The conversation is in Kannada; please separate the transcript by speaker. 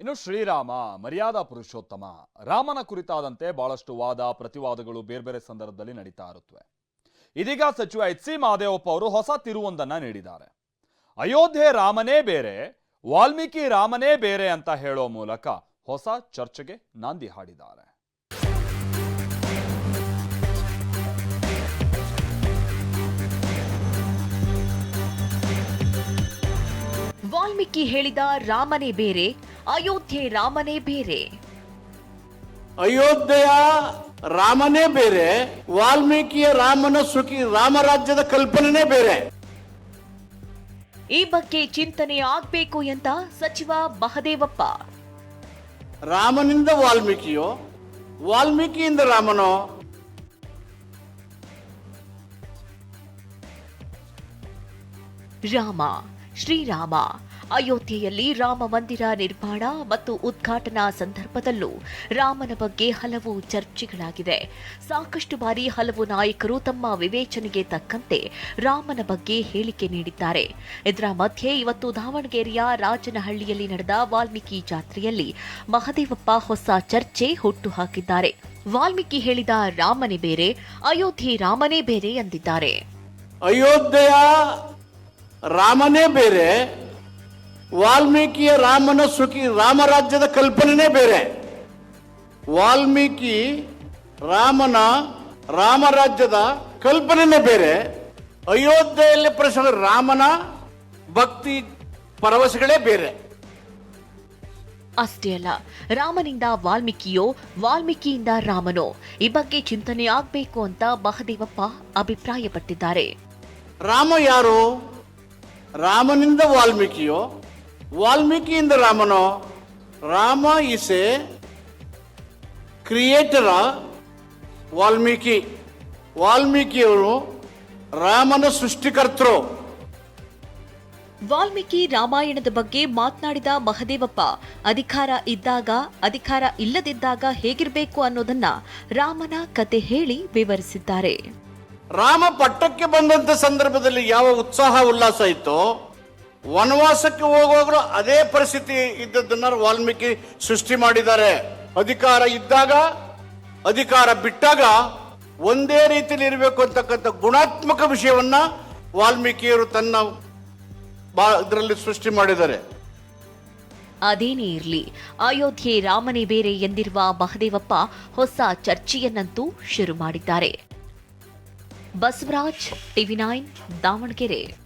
Speaker 1: ಇನ್ನು ಶ್ರೀರಾಮ, ಮರ್ಯಾದಾ ಪುರುಷೋತ್ತಮ, ರಾಮನ ಕುರಿತಾದಂತೆ ಬಹಳಷ್ಟು ವಾದ, ಪ್ರತಿವಾದಗಳು ಬೇರೆ ಬೇರೆ ಸಂದರ್ಭದಲ್ಲಿ ನಡೀತಾ ಇರುತ್ತವೆ ಇದೀಗ ಸಚಿವ ಎಚ್ ಸಿ ಮಹದೇವಪ್ಪ ಅವರು ಹೊಸ ತಿರುವೊಂದನ್ನ ನೀಡಿದ್ದಾರೆ. ಅಯೋಧ್ಯೆ ರಾಮನೇ ಬೇರೆ, ವಾಲ್ಮೀಕಿ ರಾಮನೇ ಬೇರೆ ಅಂತ ಹೇಳೋ ಮೂಲಕ ಹೊಸ ಚರ್ಚೆಗೆ ನಾಂದಿ ಹಾಡಿದ್ದಾರೆ.
Speaker 2: ವಾಲ್ಮೀಕಿ ಹೇಳಿದ ರಾಮನೇ ಬೇರೆ ಅಯೋಧ್ಯೆ ರಾಮನೇ ಬೇರೆ.
Speaker 3: ಅಯೋಧ್ಯೆಯ ರಾಮನೇ ಬೇರೆ ವಾಲ್ಮೀಕಿಯ ರಾಮನ ಸುಖಿ ರಾಮರಾಜ್ಯದ ಕಲ್ಪನೆನೇ ಬೇರೆ.
Speaker 2: ಈ ಬಗ್ಗೆ ಚಿಂತನೆ ಆಗ್ಬೇಕು ಅಂತ ಸಚಿವ ಮಹದೇವಪ್ಪ.
Speaker 3: ರಾಮನಿಂದ ವಾಲ್ಮೀಕಿಯೋ ವಾಲ್ಮೀಕಿಯಿಂದ ರಾಮನೋ?
Speaker 2: ರಾಮ ಶ್ರೀರಾಮ ಅಯೋಧ್ಯೆಯಲ್ಲಿ ರಾಮ ಮಂದಿರ ನಿರ್ಮಾಣ ಮತ್ತು ಉದ್ಘಾಟನಾ ಸಂದರ್ಭದಲ್ಲೂ ರಾಮನ ಬಗ್ಗೆ ಹಲವು ಚರ್ಚೆಗಳಾಗಿದೆ. ಸಾಕಷ್ಟು ಬಾರಿ ಹಲವು ನಾಯಕರು ತಮ್ಮ ವಿವೇಚನೆಗೆ ತಕ್ಕಂತೆ ರಾಮನ ಬಗ್ಗೆ ಹೇಳಿಕೆ ನೀಡಿದ್ದಾರೆ. ಇದರ ಮಧ್ಯೆ ಇವತ್ತು ದಾವಣಗೆರೆಯ ರಾಜನಹಳ್ಳಿಯಲ್ಲಿ ನಡೆದ ವಾಲ್ಮೀಕಿ ಜಾತ್ರೆಯಲ್ಲಿ ಮಹದೇವಪ್ಪ ಹೊಸ ಚರ್ಚೆ ಹುಟ್ಟುಹಾಕಿದ್ದಾರೆ ವಾಲ್ಮೀಕಿ ಹೇಳಿದ ರಾಮನೇ ಬೇರೆ, ಅಯೋಧ್ಯೆ ರಾಮನೇ ಬೇರೆ ಎಂದಿದ್ದಾರೆ.
Speaker 3: ಅಯೋಧ್ಯೆಯ ರಾಮನೇ ಬೇರೆ ವಾಲ್ಮೀಕಿಯ ರಾಮನ ಸುಖಿ ರಾಮರಾಜ್ಯದ ಕಲ್ಪನೆನೇ ಬೇರೆ. ವಾಲ್ಮೀಕಿ ರಾಮನ ರಾಮರಾಜ್ಯದ ಕಲ್ಪನೆನೇ ಬೇರೆ. ಅಯೋಧ್ಯೆಯಲ್ಲಿ ಪ್ರಶ್ನೆ ರಾಮನ ಭಕ್ತಿ ಪರವಶಗಳೇ ಬೇರೆ.
Speaker 2: ಅಷ್ಟೇ ಅಲ್ಲ ರಾಮನಿಂದ ವಾಲ್ಮೀಕಿಯೋ ವಾಲ್ಮೀಕಿಯಿಂದ ರಾಮನೋ ಈ ಬಗ್ಗೆ ಚಿಂತನೆ ಆಗ್ಬೇಕು ಅಂತ ಮಹದೇವಪ್ಪ ಅಭಿಪ್ರಾಯಪಟ್ಟಿದ್ದಾರೆ.
Speaker 3: ರಾಮ ಯಾರು? ರಾಮನಿಂದ ವಾಲ್ಮೀಕಿಯೋ? ವಾಲ್ಮೀಕಿಯಿಂದ ರಾಮನೋ Rama is a creator Valmiki. ವಾಲ್ಮೀಕಿಯವರು ರಾಮನ ಸೃಷ್ಟಿಕರ್ತರು.
Speaker 2: ವಾಲ್ಮೀಕಿ ರಾಮಾಯಣದ ಬಗ್ಗೆ ಮಾತನಾಡಿದ ಮಹದೇವಪ್ಪ ಅಧಿಕಾರ ಇದ್ದಾಗ ಅಧಿಕಾರ ಇಲ್ಲದಿದ್ದಾಗ ಹೇಗಿರಬೇಕು ಅನ್ನೋದನ್ನ ರಾಮನ ಕತೆ ಹೇಳಿ ವಿವರಿಸಿದ್ದಾರೆ.
Speaker 3: ರಾಮ ಪಟ್ಟಕ್ಕೆ ಬಂದಂತ ಸಂದರ್ಭದಲ್ಲಿ ಯಾವ ಉತ್ಸಾಹ ಉಲ್ಲಾಸ ಇತ್ತೋ ವನವಾಸಕ್ಕೆ ಹೋಗುವಾಗಲೂ ಅದೇ ಪರಿಸ್ಥಿತಿ ಇದ್ದದ್ದನ್ನ ವಾಲ್ಮೀಕಿ ಸೃಷ್ಟಿ ಮಾಡಿದ್ದಾರೆ. ಅಧಿಕಾರ ಇದ್ದಾಗ, ಅಧಿಕಾರ ಬಿಟ್ಟಾಗ ಒಂದೇ ರೀತಿಯಲ್ಲಿ ಇರಬೇಕು ಅಂತಕ್ಕಂಥ ಗುಣಾತ್ಮಕ ವಿಷಯವನ್ನ ವಾಲ್ಮೀಕಿಯರು ತನ್ನ ಇದರಲ್ಲಿ ಸೃಷ್ಟಿ ಮಾಡಿದ್ದಾರೆ.
Speaker 2: ಅದೇನೇ ಇರಲಿ, ಅಯೋಧ್ಯೆ ರಾಮನೇ ಬೇರೆ ಎಂದಿರುವ ಮಹದೇವಪ್ಪ ಹೊಸ ಚರ್ಚೆಯನ್ನಂತೂ ಶುರು ಮಾಡಿದ್ದಾರೆ. Basavaraj, TV nine, Davanagere.